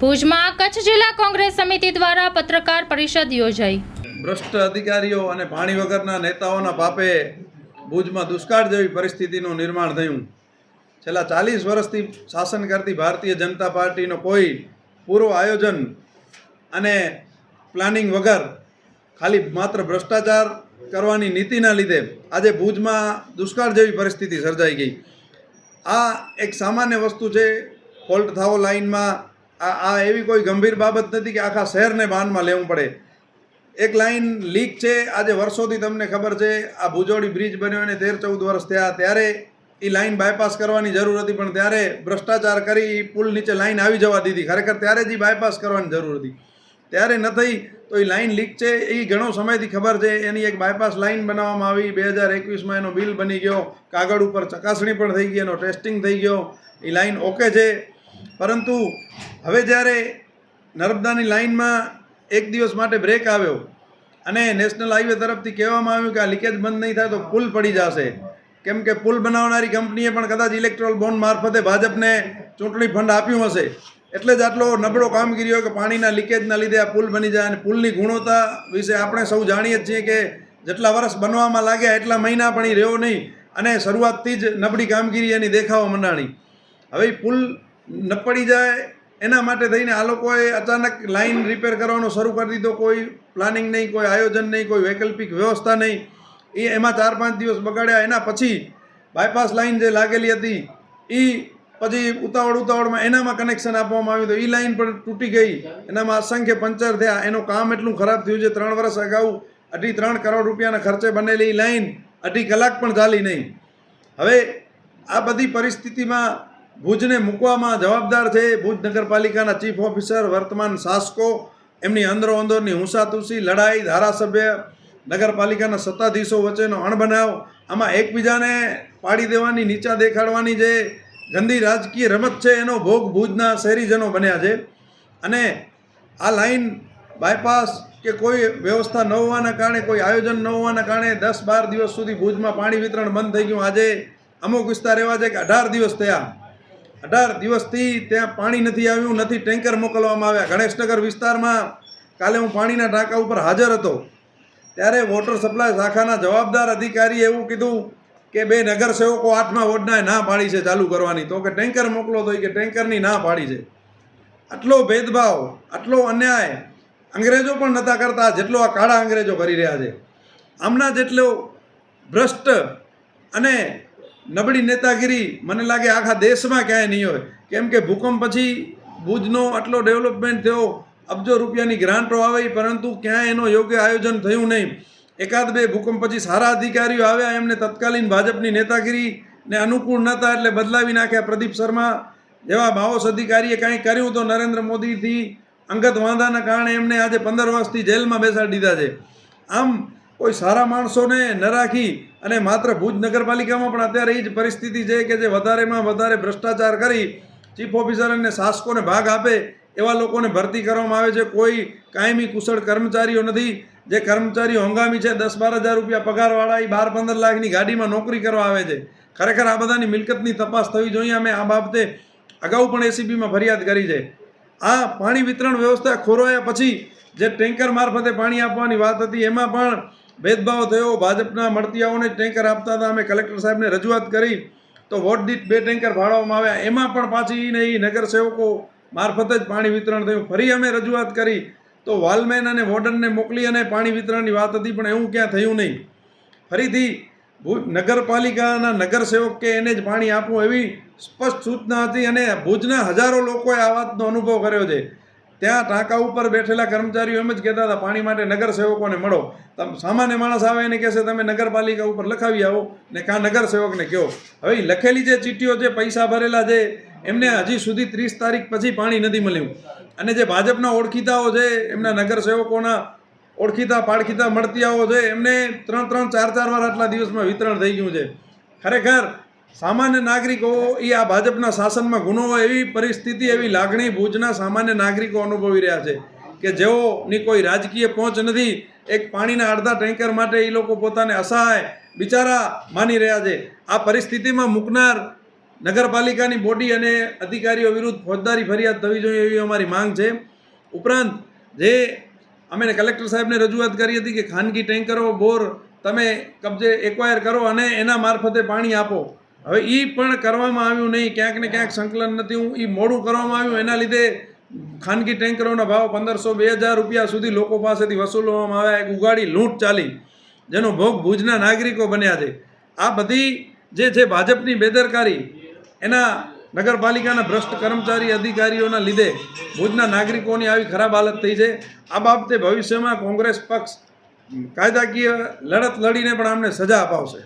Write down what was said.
ભુજમાં કચ્છ જિલ્લા કોંગ્રેસ સમિતિ દ્વારા પત્રકાર પરિષદ યોજાઈ. ભ્રષ્ટ અધિકારીઓ અને પાણી વગરના નેતાઓના પાપે ભુજમાં દુષ્કાળ જેવી પરિસ્થિતિનું નિર્માણ થયું. છેલ્લા ચાલીસ વર્ષથી શાસન કરતી ભારતીય જનતા પાર્ટીનો કોઈ પૂર્વ આયોજન અને પ્લાનિંગ વગર ખાલી માત્ર ભ્રષ્ટાચાર કરવાની નીતિના લીધે આજે ભુજમાં દુષ્કાળ જેવી પરિસ્થિતિ સર્જાઈ ગઈ. આ એક સામાન્ય વસ્તુ છે, ફોલ્ટ થાવો લાઇનમાં આ આ એવી કોઈ ગંભીર બાબત નથી કે આખા શહેરને બાનમાં લેવું પડે. એક લાઈન લીક છે, આજે વર્ષોથી તમને ખબર છે, આ ભુજોડી બ્રિજ બન્યો અને તેર ચૌદ વર્ષ થયા. ત્યારે એ લાઈન બાયપાસ કરવાની જરૂર હતી, પણ ત્યારે ભ્રષ્ટાચાર કરી પુલ નીચે લાઈન આવી જવા દીધી. ખરેખર ત્યારે જ ઈ બાયપાસ કરવાની જરૂર હતી. ત્યારે ન થઈ તો એ લાઈન લીક છે, એ ઘણો સમયથી ખબર છે. એની એક બાયપાસ લાઈન બનાવવામાં આવી. બે હજાર એકવીસમાં એનો બિલ બની ગયો. કાગળ ઉપર ચકાસણી પણ થઈ ગઈ, એનો ટેસ્ટિંગ થઈ ગયો. એ લાઈન ઓકે છે. પરંતુ હવે જ્યારે નર્મદાની લાઈનમાં એક દિવસ માટે બ્રેક આવ્યો અને નેશનલ હાઈવે તરફથી કહેવામાં આવ્યું કે આ લીકેજ બંધ નહીં થાય તો પુલ પડી જશે. કેમ કે પુલ બનાવનારી કંપનીએ પણ કદાચ ઇલેક્ટ્રોલ બોન્ડ મારફતે ભાજપને ચૂંટણી ફંડ આપ્યું હશે. એટલે જ આટલો નબળો કામગીરી હોય કે પાણીના લીકેજના લીધે આ પુલ બની જાય અને પુલની ગુણવત્તા વિશે આપણે સૌ જાણીએ જ છીએ કે જેટલા વર્ષ બનવામાં લાગ્યા એટલા મહિના પણ એ રહ્યો નહીં અને શરૂઆતથી જ નબળી કામગીરી એની દેખાવા મંડાણી. હવે પુલ ન પડી જાય, એના માટે થઈને આ લોકોએ અચાનક લાઇન રિપેર કરવાનો શરૂ કરી દીધો. કોઈ પ્લાનિંગ નહીં, કોઈ આયોજન નહીં, કોઈ વૈકલ્પિક વ્યવસ્થા નહીં. એ એમાં ચાર પાંચ દિવસ બગાડ્યા. એના પછી બાયપાસ લાઇન જે લાગેલી હતી એ પછી ઉતાવળ ઉતાવળમાં એનામાં કનેક્શન આપવામાં આવ્યું. તો એ લાઇન પણ તૂટી ગઈ. એનામાં અસંખ્ય પંચર થયા. એનું કામ એટલું ખરાબ થયું છે ત્રણ વર્ષ અગાઉ અઢી ત્રણ કરોડ રૂપિયાના ખર્ચે બનેલી લાઈન અઢી કલાક પણ ચાલી નહીં. હવે આ બધી પરિસ્થિતિમાં ભુજને મૂકવામાં જવાબદાર છે. ભુજ નગરપાલિકાના ચીફ ઓફિસર વર્તમાન શાસકો એમની અંદરો અંદરની હુંસાતુસી, લડાઈ, ધારાસભ્ય, નગરપાલિકાના સત્તાધીશો વચ્ચેનો અણબનાવ, આમાં એકબીજાને પાડી દેવાની, નીચા દેખાડવાની જે ગંદી રાજકીય રમત છે, એનો ભોગ ભુજના શહેરીજનો બન્યા છે. અને આ લાઈન બાયપાસ કે કોઈ વ્યવસ્થા ન હોવાના કારણે, કોઈ આયોજન ન હોવાના કારણે દસ બાર દિવસ સુધી ભુજમાં પાણી વિતરણ બંધ થઈ ગયું. આજે અમુક વિસ્તાર એવા છે કે અઢાર દિવસ થયા. અઢાર દિવસથી ત્યાં પાણી નથી આવ્યું, નથી ટેન્કર મોકલવામાં આવ્યા. ગણેશનગર વિસ્તારમાં કાલે હું પાણીના ટાંકા ઉપર હાજર હતો. ત્યારે વોટર સપ્લાય શાખાના જવાબદાર અધિકારીએ એવું કીધું કે બે નગરસેવકો આઠમા વોર્ડના ના પાડી છે ચાલુ કરવાની. તો કે ટેન્કર મોકલો તો કે ટેન્કરની ના પાડી છે. આટલો ભેદભાવ, આટલો અન્યાય અંગ્રેજો પણ નહોતા કરતા, જેટલો આ કાળા અંગ્રેજો કરી રહ્યા છે. આમના જેટલો ભ્રષ્ટ અને નબળી નેતાગીરી મને લાગે આખા દેશમાં ક્યાંય નહીં હોય. કેમ કે ભૂકંપ પછી ભુજનો આટલો ડેવલપમેન્ટ થયો, અબજો રૂપિયાની ગ્રાન્ટો આવે પરંતુ ક્યાંય એનો યોગ્ય આયોજન થયું નહીં. એકાદ બે ભૂકંપ પછી સારા અધિકારીઓ આવ્યા, એમને તત્કાલીન ભાજપની નેતાગીરીને અનુકૂળ નહોતા એટલે બદલાવી નાખ્યા પ્રદીપ શર્મા. જેવા બાઓસ અધિકારીએ કાંઈ કર્યું તો નરેન્દ્ર મોદીથી અંગત વાંધાના કારણે એમને આજે પંદર વર્ષથી જેલમાં બેસાડી દીધા છે. આમ કોઈ સારા માણસોને ન રાખી અને માત્ર ભુજ નગરપાલિકામાં પણ અત્યારે એ જ પરિસ્થિતિ છે કે જે વધારેમાં વધારે ભ્રષ્ટાચાર કરી ચીફ ઓફિસર અને શાસકોને ભાગ આપે એવા લોકોને ભરતી કરવામાં આવે છે. કોઈ કાયમી કુશળ કર્મચારીઓ નથી. જે કર્મચારીઓ હંગામી છે, દસ બાર હજાર રૂપિયા પગારવાળા એ બાર પંદર લાખની ગાડીમાં નોકરી કરવા આવે છે. ખરેખર આ બધાની મિલકતની તપાસ થવી જોઈએ. અમે આ બાબતે અગાઉ પણ એસીબીમાં ફરિયાદ કરી છે. આ પાણી વિતરણ વ્યવસ્થા ખોરવાયા પછી જે ટેન્કર મારફતે પાણી આપવાની વાત હતી, એમાં પણ ભેદભાવ થયો, ભાજપના મળતિયાઓને ટેન્કર આપતા હતા. અમે કલેક્ટર સાહેબને રજૂઆત કરી તો વોટ દીઠ બે ટેન્કર ફાળવવામાં આવ્યા. એમાં પણ પાછી ને એ નગરસેવકો મારફતે જ પાણી વિતરણ થયું. ફરી અમે રજૂઆત કરી તો વાલમેન અને વોર્ડનને મોકલી અને પાણી વિતરણની વાત હતી, પણ એવું ક્યાં થયું નહીં. ફરીથી નગરપાલિકાના નગરસેવક કે એને જ પાણી આપવું એવી સ્પષ્ટ સૂચના હતી અને ભુજના હજારો લોકોએ આ વાતનો અનુભવ કર્યો છે. ત્યાં ટાંકા ઉપર બેઠેલા કર્મચારીઓ એમ જ કહેતા હતા, પાણી માટે નગરસેવકોને મળો. તમે સામાન્ય માણસ આવે એને કહેશે, તમે નગરપાલિકા ઉપર લખાવી આવો. ને કાં નગરસેવકને કહો. હવે લખેલી જે ચીઠીઓ જે પૈસા ભરેલા છે, એમને હજી સુધી ત્રીસ તારીખ પછી પાણી નથી મળ્યું. અને જે ભાજપના ઓળખીતાઓ છે, એમના નગરસેવકોના ઓળખીતા, પાળખીતા, મળતીયાઓ છે, એમને ત્રણ ત્રણ, ચાર ચાર વાર આટલા દિવસમાં વિતરણ થઈ ગયું છે. ખરેખર સામાન્ય નાગરિકો એ આ ભાજપના શાસનમાં ગુનો એવી પરિસ્થિતિ, એવી લાગણી, ભુજના સામાન્ય નાગરિકો અનુભવી રહ્યા છે કે જેઓની કોઈ રાજકીય પહોંચ નથી, એક પાણીના અડધા ટેન્કર માટે એ લોકો પોતાને અસહાય બિચારા માની રહ્યા છે. આ પરિસ્થિતિમાં મૂકનાર નગરપાલિકાની બોડી અને અધિકારીઓ વિરુદ્ધ ફોજદારી ફરિયાદ થવી જોઈએ એવી અમારી માંગ છે. ઉપરાંત, જે અમે કલેક્ટર સાહેબને રજૂઆત કરી હતી કે ખાનગી ટેન્કરો, બોર તમે કબજે એક્વાયર કરો અને એના મારફતે પાણી આપો. હવે એ પણ કરવામાં આવ્યું નહીં. ક્યાંક ને ક્યાંક સંકલન નથી. હું એ મોડું કરવામાં આવ્યું. એના લીધે ખાનગી ટેન્કરોના ભાવ પંદરસો બે હજાર રૂપિયા સુધી લોકો પાસેથી વસૂલવામાં આવ્યા. એક ઉગાડી લૂંટ ચાલી. જેનો ભોગ ભુજના નાગરિકો બન્યા છે. આ બધી જે છે ભાજપની બેદરકારી, એના નગરપાલિકાના ભ્રષ્ટ કર્મચારી અધિકારીઓના લીધે ભુજના નાગરિકોની આવી ખરાબ હાલત થઈ છે. આ બાબતે ભવિષ્યમાં કોંગ્રેસ પક્ષ કાયદાકીય લડત લડીને પણ આમને સજા અપાવશે.